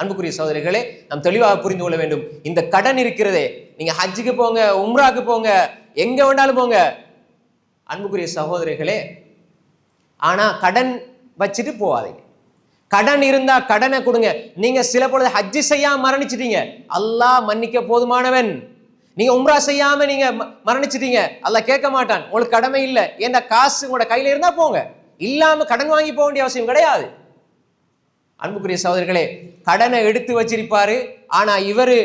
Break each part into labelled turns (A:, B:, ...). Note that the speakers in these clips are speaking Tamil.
A: அன்புக்குரிய சோதரிகளே நாம் தெளிவாக புரிந்து கொள்ள வேண்டும். இந்த கடன் இருக்கிறதே. நீங்க ஹஜ்ஜுக்கு போங்க உம்ராக்கு போங்க எங்க வேண்டாலும் போங்க. அன்புக்குரிய சகோதரிகளே ஆனா கடன் வச்சுட்டு போகாதீங்க. கடன் இருந்தா கடனை கொடுங்க. நீங்க சில பொழுது ஹஜ்ஜி செய்யாம மரணிச்சிட்டீங்க. அல்லாஹ் மன்னிக்க போதுமானவன். நீங்க உம்ரா செய்யாம நீங்க மரணிச்சிட்டீங்க. அல்ல கேட்க மாட்டான். உங்களுக்கு கடமை இல்லை. ஏன்னா காசு உங்களோட கையில இருந்தா போங்க. இல்லாம கடன் வாங்கி போக வேண்டிய அவசியம் கிடையாது. அன்புக்குரிய சகோதரர்களே கடனை எடுத்து வச்சிருப்பாரு ஆனா இவர்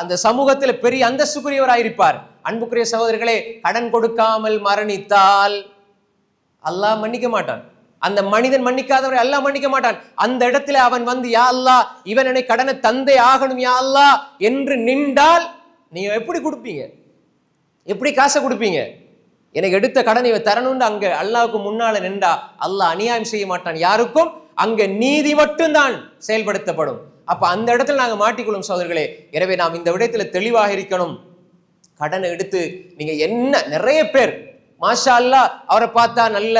A: அந்த சமூகத்துல பெரிய அந்தஸ்துக்குரியவராயிருப்பார். அன்புக்குரிய சகோதரர்களே கடன் கொடுக்காமல் மரணித்தால் அல்லாஹ் மன்னிக்க மாட்டான். அந்த மனிதன் மன்னிக்காதவரை அல்லாஹ் மன்னிக்க மாட்டான். அந்த இடத்துல அவன் வந்து யா அல்லாஹ் இவன் என்னை கடனை தந்தை ஆகணும் யா அல்லா என்று நின்றால் நீங்க எப்படி கொடுப்பீங்க? எப்படி காசை கொடுப்பீங்க? எனக்கு எடுத்த கடன் இவன் தரணும்னு அங்கே அல்லாவுக்கு முன்னால நின்றா அல்லாஹ் அநியாயம் செய்ய மாட்டான் யாருக்கும் அங்க நீதி மட்டும்தான் செயல்படுத்தப்படும். அப்ப அந்த இடத்துல நாங்க மாட்டிக்கொள்ளும் சோதர்களே எனவே நாம் இந்த விடயத்துல தெளிவாக இருக்கணும். கடனை எடுத்து நீங்க என்ன நிறைய பேர் மாஷா அல்லாஹ் அவரை பார்த்தா நல்ல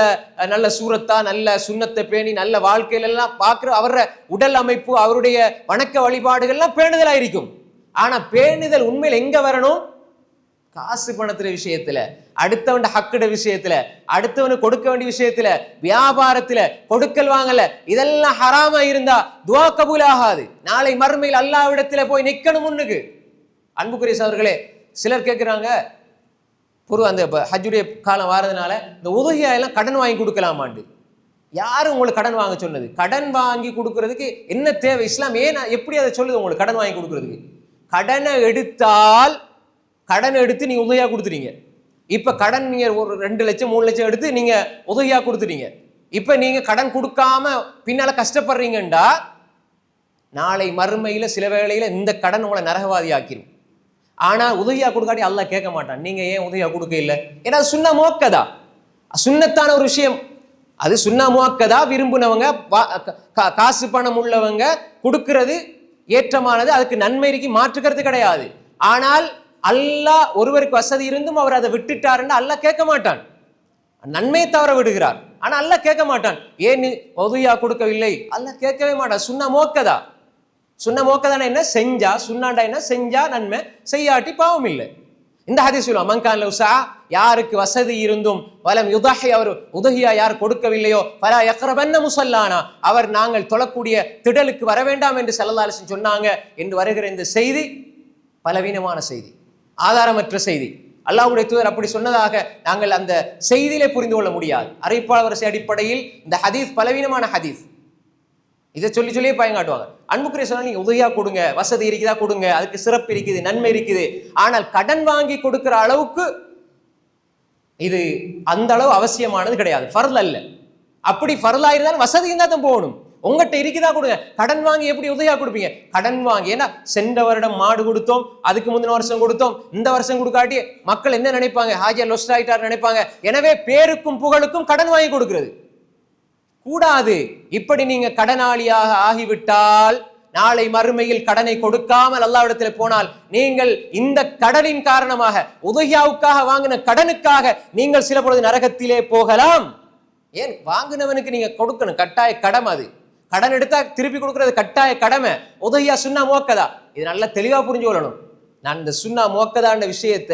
A: நல்ல சூரத்தா நல்ல சுண்ணத்தை பேணி நல்ல வாழ்க்கையில எல்லாம் பார்க்குற அவர உடல் அமைப்பு அவருடைய வணக்க வழிபாடுகள்லாம் பேணுதலாக இருக்கும் ஆனா பேணுதல் உண்மையில் எங்க வரணும்? காசு பணத்துல விஷயத்துல அடுத்தவன் ஹக்குட விஷயத்துல அடுத்தவனுக்கு கொடுக்க வேண்டிய விஷயத்துல வியாபாரத்துல கொடுக்கல் வாங்கல இதெல்லாம் ஹராமா இருந்தா துவா கபூல் ஆகாது. நாளை மறுமையில் அல்லாவிடத்துல போய் நிக்கணும் முன்னுக்கு. அன்புக்குரிய அவர்களே சிலர் கேட்குறாங்க பொரு அந்த ஹஜ்ஜுடைய காலம் வாரதுனால இந்த உதவியாயெல்லாம் கடன் வாங்கி கொடுக்கலாமாண்டு. யாரும் உங்களுக்கு கடன் வாங்க சொன்னது? கடன் வாங்கி கொடுக்கறதுக்கு என்ன தேவை? இஸ்லாம் ஏன் எப்படி அதை சொல்லுது உங்களுக்கு கடன் வாங்கி கொடுக்கறதுக்கு? கடனை எடுத்தால் கடன் எடுத்து நீங்கள் உதவியாக கொடுத்துறீங்க இப்போ கடன் நீங்கள் ஒரு ரெண்டு லட்சம் மூணு லட்சம் எடுத்து நீங்கள் உதவியாக கொடுத்துறீங்க இப்போ நீங்கள் கடன் கொடுக்காம பின்னால் கஷ்டப்படுறீங்கண்டா நாளை மறுமையில் சில வேளையில் இந்த கடன் உங்களை நரகவாதி ஆக்கிரும் ஆனால் உதவியாக கொடுக்காட்டி அல்லாஹ் கேட்க மாட்டான். நீங்கள் ஏன் உதவியாக கொடுக்க இல்லை? ஏன்னா சுண்ண மோக்கதா சுண்ணத்தான ஒரு விஷயம். அது சுண்ணா முவாக்கதா விரும்பினவங்க கா- காசு பணம் உள்ளவங்க கொடுக்கறது ஏற்றமானது. அதுக்கு நன்மை இருக்கு மாற்றுக்கிறது கிடையாது. ஆனால் அல்லாஹ் ஒருவருக்கு வசதி இருந்தும் அவர் அதை விட்டுட்டாருன்னு அல்லாஹ் கேட்க மாட்டான். நன்மையை தவற விடுகிறார். ஆனா அல்லாஹ் கேட்க மாட்டான். ஏன் நீ கொடுக்கவில்லை? அல்லாஹ் கேட்கவே மாட்டான். சுண்ணா மோக்கதா? சுண்ண மோக்கதான என்ன? செஞ்சா சுண்ணாண்டா என்ன? செஞ்சா நன்மை செய்யாட்டி பாவம் இல்லை. இந்த ஹதீஸ் சொல்லுவோம் மங்கான் லவுசா யாருக்கு வசதி இருந்தும் வலம் யுதஹி அவர் உதகியா யார் கொடுக்கவில்லையோ பல யக்ரபன்ன முசல்லானா அவர் நாங்கள் தொழக்கூடிய திடலுக்கு வர வேண்டாம் என்று செல்லதாலசன் சொன்னாங்க என்று வருகிற இந்த செய்தி பலவீனமான செய்தி. ஆதாரமற்ற செய்தி. அல்லாவுடைய தூதர் அப்படி சொன்னதாக நாங்கள் அந்த செய்தியிலே புரிந்து கொள்ள முடியாது. அறிவிப்பாளர் வரிசை அடிப்படையில் இந்த ஹதீஸ் பலவீனமான ஹதீஸ். இதை சொல்லி சொல்லியே பயங்காட்டுவாங்க. அன்புக்குரிய சொன்னா நீங்க உதவியா கொடுங்க வசதி இருக்குதா கொடுங்க அதுக்கு சிறப்பு இருக்குது நன்மை இருக்குது. ஆனால் கடன் வாங்கி கொடுக்கிற அளவுக்கு இது அந்த அளவு அவசியமானது கிடையாது. ஃபர்ல் அல்ல. அப்படி ஃபர்லா வசதி இருந்தால் தான் போகணும். உங்ககிட்ட இருக்குதா கொடுங்க. கடன் வாங்கி எப்படி உதவியாக கொடுப்பீங்க? கடன் வாங்கி ஏன்னா சென்ற வருடம் மாடு கொடுத்தோம் அதுக்கு முந்தின வருஷம் கொடுத்தோம் இந்த வருஷம் கொடுக்காட்டி மக்கள் என்ன நினைப்பாங்க? ஹாஜியா லொஸ்ட் ஆகிட்டார் நினைப்பாங்க. எனவே பேருக்கும் புகழுக்கும் கடன் வாங்கி கொடுக்கிறது. கூடாது. இப்படி நீங்க கடனாளியாக ஆகிவிட்டால் நாளை மறுமையில் கடனை கொடுக்காமல் அல்லாவிடத்தில் போனால் நீங்கள் இந்த கடனின் காரணமாக உதகியாவுக்காக வாங்கின கடனுக்காக நீங்கள் சில பொழுது நரகத்திலே போகலாம். ஏன்? வாங்கினவனுக்கு நீங்க கொடுக்கணும். கட்டாய கடமை அது. கடன் எடுத்தா திருப்பி கொடுக்கறது கட்டாய கடமை. உதவியா சுண்ணா மோக்கதா இது நல்லா தெளிவா புரிஞ்சு கொள்ளணும். நான் இந்த சுண்ணா மோக்கதான்ற விஷயத்த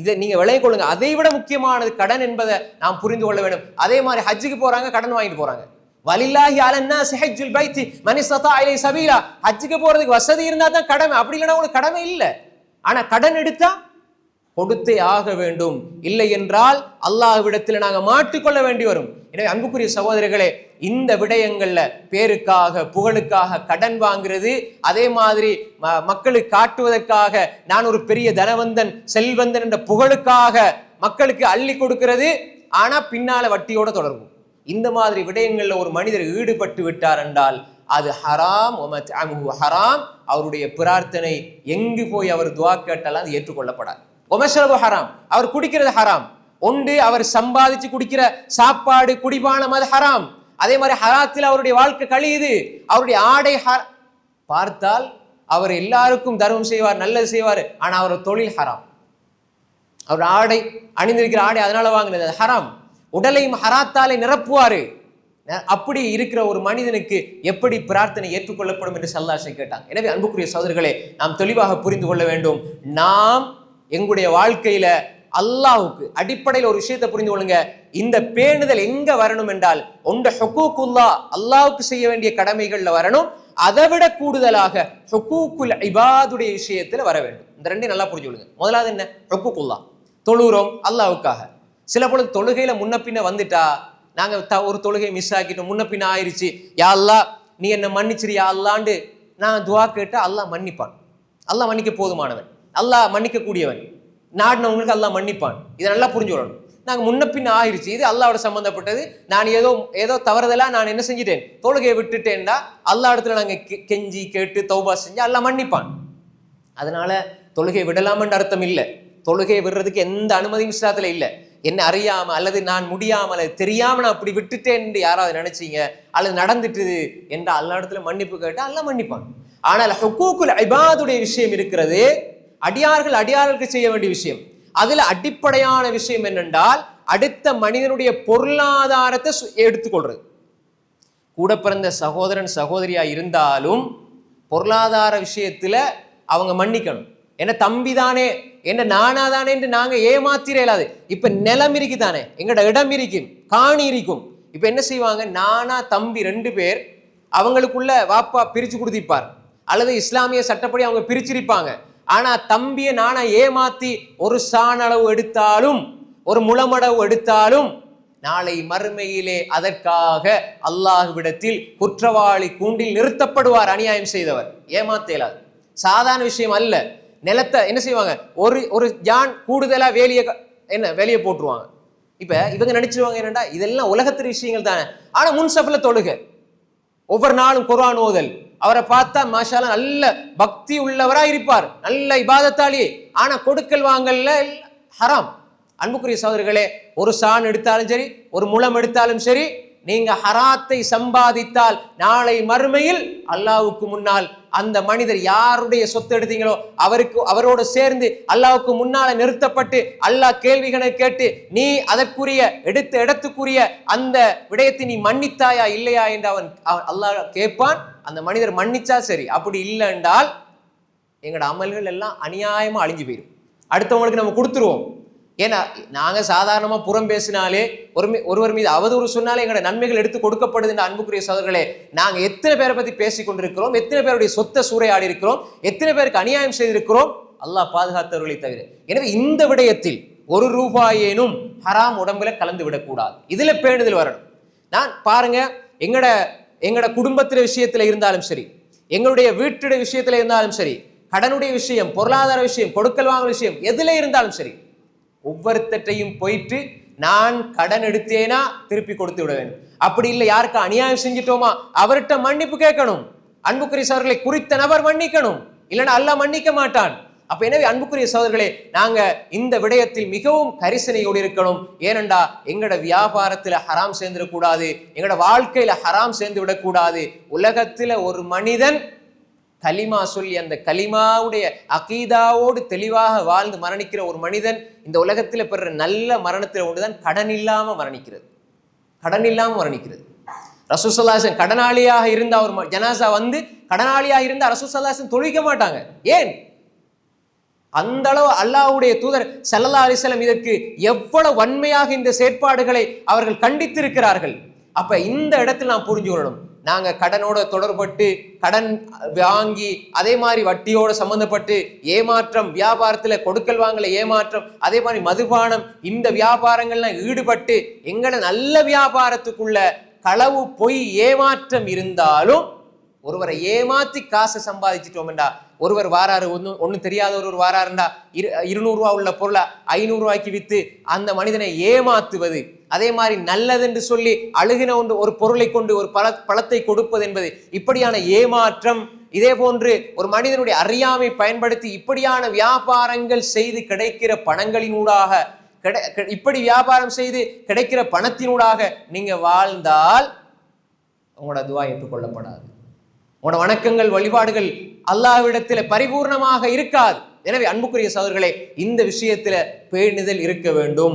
A: இதை நீங்க விளைய கொள்ளுங்க. அதை விட முக்கியமானது கடன் என்பதை நாம் புரிந்து கொள்ள வேண்டும். அதே மாதிரி ஹஜ்ஜுக்கு போறாங்க கடன் வாங்கிட்டு போறாங்க. வலில்லாஹி அலன்னா ஹஜ்ஜுல் பைத்தி மனிசதா அலை சபீலா. ஹஜ்ஜுக்கு போறதுக்கு வசதி இருந்தா தான் கடமை. அப்படி இல்லைன்னா உங்களுக்கு கடமை இல்லை. ஆனா கடன் எடுத்தா கொடுத்தே ஆக வேண்டும். இல்லை என்றால் அல்லாஹ்விடத்தில் நாங்கள் மாற்றிக்கொள்ள வேண்டி வரும். எனவே அன்புக்குரிய சகோதரர்களே இந்த விடயங்கள்ல பேருக்காக புகழுக்காக கடன் வாங்குறது அதே மாதிரி ம- மக்களுக்கு காட்டுவதற்காக நான் ஒரு பெரிய தனவந்தன் செல்வந்தன் என்ற புகழுக்காக மக்களுக்கு அள்ளி கொடுக்கிறது ஆனா பின்னால வட்டியோட தொடர்பு இந்த மாதிரி விடயங்கள்ல ஒரு மனிதர் ஈடுபட்டு விட்டார் என்றால் அது ஹராம் ஹராம் அவருடைய பிரார்த்தனை எங்கு போய் அவர் துவா கேட்டாலும் அது ஏற்றுக்கொள்ளப்படாது. ஒமஷரபு ஹராம் அவர் குடிக்கிறது ஹராம் ஒன்று அவர் சம்பாதிச்சு குடிக்கிற சாப்பாடு குடிபானம் அது ஹராம் அதே மாதிரி ஹராத்தில் அவருடைய வாழ்க்கை கழியுது. அவருடைய ஆடை ஹ- பார்த்தால் அவர் எல்லாருக்கும் தர்மம் செய்வார் நல்லது செய்வார். ஆனால் அவர் தொழில் ஹராம். அவர் ஆடை அணிந்திருக்கிற ஆடை அதனால வாங்கினது. அது ஹராம். உடலையும் ஹராத்தாலே நிரப்புவார். அப்படி இருக்கிற ஒரு மனிதனுக்கு எப்படி பிரார்த்தனை ஏற்றுக்கொள்ளப்படும் என்று சல்லாசை கேட்டாங்க. எனவே அன்புக்குரிய சகோதரர்களே நாம் தெளிவாக புரிந்து கொள்ள வேண்டும். நாம் எங்களுடைய வாழ்க்கையில அல்லாவுக்கு அடிப்படையில் ஒரு விஷயத்தை புரிந்து கொள்ளுங்க. இந்த பேணுதல் எங்க வரணும் என்றால் ஒன்ற ஹொக்கூக்குல்லா அல்லாவுக்கு செய்ய வேண்டிய கடமைகள்ல வரணும். அதை விட கூடுதலாக ஹொக்கூக்குல் இபாதுடைய விஷயத்துல வர வேண்டும். இந்த ரெண்டையும் நல்லா புரிஞ்சு கொள்ளுங்க. முதலாவது என்ன? ஹொக்கூக்குல்லா தொழுகிறோம் அல்லாஹ்வுக்காக. சில பொழுது தொழுகையில முன்ன பின்ன வந்துட்டா நாங்க த ஒரு தொழுகை மிஸ் ஆக்கிட்டோம் முன்ன பின்ன ஆயிடுச்சு யா அல்லாஹ் நீ என்ன மன்னிச்சிரியா அல்லாண்டு நான் துவா கேட்டா அல்லாஹ் மன்னிப்பான். அல்லாஹ் மன்னிக்க போதுமானவன். அல்லாஹ் மன்னிக்க கூடியவன் நாடினவங்களுக்கு அல்லாஹ் மன்னிப்பான். இதை நல்லா புரிஞ்சுக்கணும் நாங்கள் முன்ன பின்ன ஆயிடுச்சு இது அல்லாவோட சம்மந்தப்பட்டது நான் ஏதோ ஏதோ தவறுதலாக நான் என்ன செஞ்சிட்டேன்? தொழுகையை விட்டுட்டேன்டா. அல்லா இடத்துல நாங்கள் கெ- கெஞ்சி கேட்டு தௌபா செஞ்சு அல்லா மன்னிப்பான். அதனால தொழுகை விடலாமன்ற அர்த்தம் இல்லை. தொழுகையை விடுறதுக்கு எந்த அனுமதியும் இஸ்லாத்தில் இல்லை. என்ன அறியாமல் அல்லது நான் முடியாமல் அல்லது தெரியாமல் நான் அப்படி விட்டுட்டேன்னு யாராவது நினைச்சீங்க? அல்லது நடந்துட்டுது என்ற அல்லா இடத்துல மன்னிப்பு கேட்டால் அல்லா மன்னிப்பான். ஆனால் ஹுக்கூக்குல் ஐபாதுடைய விஷயம் இருக்கிறது அடியார்கள் அடியார்களுக்கு செய்ய வேண்டிய விஷயம். அதில் அடிப்படையான விஷயம் என்னென்றால் அடுத்த மனிதனுடைய பொருளாதாரத்தை சு- எடுத்துக்கொள்றது. கூட பிறந்த சகோதரன் சகோதரியாக இருந்தாலும் பொருளாதார விஷயத்தில் அவங்க மன்னிக்கணும். என்ன தம்பி தானே என்ன நானா தானே என்று நாங்கள் ஏமாத்திர இயலாது இப்ப நிலம் இருக்கு தானே எங்கட இடம் இருக்கும் காணி இருக்கும். இப்ப என்ன செய்வாங்க? நானா தம்பி ரெண்டு பேர் அவங்களுக்குள்ள வாப்பா பிரிச்சு கொடுத்திருப்பார் அல்லது இஸ்லாமிய சட்டப்படி அவங்க பிரிச்சிருப்பாங்க. ஆனா தம்பியை நானா ஏமாத்தி ஒரு சாண அளவு எடுத்தாலும் ஒரு முளமளவு எடுத்தாலும் நாளை மறுமையிலே அதற்காக அல்லாஹ்விடத்தில் குற்றவாளி கூண்டில் நிறுத்தப்படுவார் அநியாயம் செய்தவர். ஏமாத்தேலாது. சாதாரண விஷயம் அல்ல. நிலத்தை என்ன செய்வாங்க? ஒரு ஒரு ஜான் கூடுதலாக வேலியை க- என்ன வேலையை போட்டுருவாங்க. இப்போ இவங்க நினைச்சிருவாங்க என்னடா இதெல்லாம் உலகத்து விஷயங்கள் தானே. ஆனால் முன்சஃபில் தொழுக. ஒவ்வொரு நாளும் குரான் ஓதல். அவரை பார்த்தா மாஷால நல்ல பக்தி உள்ளவரா இருப்பார். நல்ல இபாதத்தாளி ஆனா கொடுக்கல் வாங்கல்ல ஹராம். அன்புக்குரிய சகோதரர்களே ஒரு சான் எடுத்தாலும் சரி ஒரு முளம் எடுத்தாலும் சரி நீங்க ஹராத்தை சம்பாதித்தால் நாளை மறுமையில் அல்லாவுக்கு முன்னால் அந்த மனிதர் யாருடைய சொத்து எடுத்தீங்களோ அவருக்கு அவரோடு சேர்ந்து அல்லாவுக்கு முன்னால நிறுத்தப்பட்டு அல்லாஹ் கேள்விகளை கேட்டு நீ அதற்குரிய எடுத்த இடத்துக்குரிய அந்த விடயத்தை நீ மன்னித்தாயா இல்லையா என்று அவன் அவன் அல்லாஹ் கேட்பான். அந்த மனிதர் மன்னிச்சா சரி. அப்படி இல்லை என்றால் எங்களோட அமல்கள் எல்லாம் அநியாயமா அழிஞ்சு போயிடும். அடுத்தவங்களுக்கு நம்ம கொடுத்துருவோம். ஏன்னா நாங்க சாதாரணமா புறம் பேசினாலே ஒரு ஒருவர் மீது அவதூறு சொன்னாலே எங்களோட நன்மைகள் எடுத்து கொடுக்கப்படுது என்ற அன்புக்குரிய சோதர்களே நாங்க எத்தனை பேரை பத்தி பேசிக் கொண்டிருக்கிறோம் எத்தனை பேருடைய சொத்தை சூறையாடி இருக்கிறோம் எத்தனை பேருக்கு அநியாயம் செய்திருக்கிறோம் அல்லாஹ் பாதுகாத்தவர்களை தவிர. எனவே இந்த விடயத்தில் ஒரு ரூபாயேனும் ஹராம் உடம்புல கலந்து விடக்கூடாது. இதுல பேணுதல் வரணும். நான் பாருங்க எங்கட எங்களோட குடும்பத்துல விஷயத்துல இருந்தாலும் சரி எங்களுடைய வீட்டுடைய விஷயத்துல இருந்தாலும் சரி கடனுடைய விஷயம் பொருளாதார விஷயம் கொடுக்கல் வாங்கல் விஷயம் எதுல இருந்தாலும் சரி ஒவ்வொருத்தட்டையும் போயிட்டு நான் கடன் எடுத்தேனா திருப்பி கொடுத்து விடுவேன் அப்படி இல்லை யாருக்கு அநியாயம் செஞ்சிட்டோமா? அவர்கிட்ட மன்னிப்பு கேட்கணும். அன்புக்குரிய சோதர்களை குறித்த நபர் மன்னிக்கணும். இல்லைன்னா அல்ல மன்னிக்க மாட்டான். அப்ப எனவே அன்புக்குரிய சோதர்களே நாங்க இந்த விடயத்தில் மிகவும் கரிசனையோடு இருக்கணும். ஏனெண்டா எங்கட வியாபாரத்துல ஹராம் சேர்ந்துடக்கூடாது எங்கட வாழ்க்கையில ஹராம் சேர்ந்து விடக்கூடாது உலகத்துல ஒரு மனிதன் கலிமா சொல்லி அந்த கலிமாவுடைய அகீதாவோடு தெளிவாக வாழ்ந்து மரணிக்கிற ஒரு மனிதன் இந்த உலகத்தில் பெற நல்ல மரணத்தில் ஒன்றுதான் கடன் இல்லாமல் மரணிக்கிறது. கடன் இல்லாமல் மரணிக்கிறது. ரசூசல்லாசன் கடனாளியாக இருந்த அவர் ஜனாசா வந்து கடனாளியாக இருந்த ரசூசல்லாசன் தொழிக்க மாட்டாங்க. ஏன்? அந்த அளவு அல்லாஹ்வுடைய தூதர் சல்லல்லா அலிசலம் இதற்கு எவ்வளவு வன்மையாக இந்த செயற்பாடுகளை அவர்கள் கண்டித்திருக்கிறார்கள். அப்ப இந்த இடத்தில் நாம் புரிஞ்சு கொள்ளணும். நாங்க கடனோட தொடர்பட்டு கடன் வாங்கி அதே மாதிரி வட்டியோட சம்பந்தப்பட்டு ஏமாற்றம் வியாபாரத்துல கொடுக்கல் வாங்கல ஏமாற்றம் அதே மாதிரி மதுபானம் இந்த வியாபாரங்கள்லாம் ஈடுபட்டு எங்களை நல்ல வியாபாரத்துக்குள்ள களவு பொய் ஏமாற்றம் இருந்தாலும் ஒருவரை ஏமாத்தி காசு சம்பாதிச்சிட்டோம்டா. ஒருவர் வாராரு ஒன்றும் ஒன்றும் தெரியாத ஒருவர் வாராருண்டா. இரு இருநூறுவா உள்ள பொருளை ஐநூறுரூவாய்க்கு விற்று வித்து அந்த மனிதனை ஏமாத்துவது. அதே மாதிரி நல்லதென்று சொல்லி அழுகின ஒன்று ஒரு பொருளை கொண்டு ஒரு பழ பழத்தை கொடுப்பது என்பது இப்படியான ஏமாற்றம். இதே போன்று ஒரு மனிதனுடைய அறியாமை பயன்படுத்தி இப்படியான வியாபாரங்கள் செய்து கிடைக்கிற பணங்களினூடாக கிடை இப்படி வியாபாரம் செய்து கிடைக்கிற பணத்தினூடாக நீங்க வாழ்ந்தால் உங்களோட துவா ஏற்றுக்கொள்ளப்படாது. உன வணக்கங்கள் வழிபாடுகள் அல்லாவிடத்தில் பரிபூர்ணமாக இருக்காது. எனவே அன்புக்குரிய சகோதரர்களே இந்த விஷயத்துல பேணிதல் இருக்க வேண்டும்.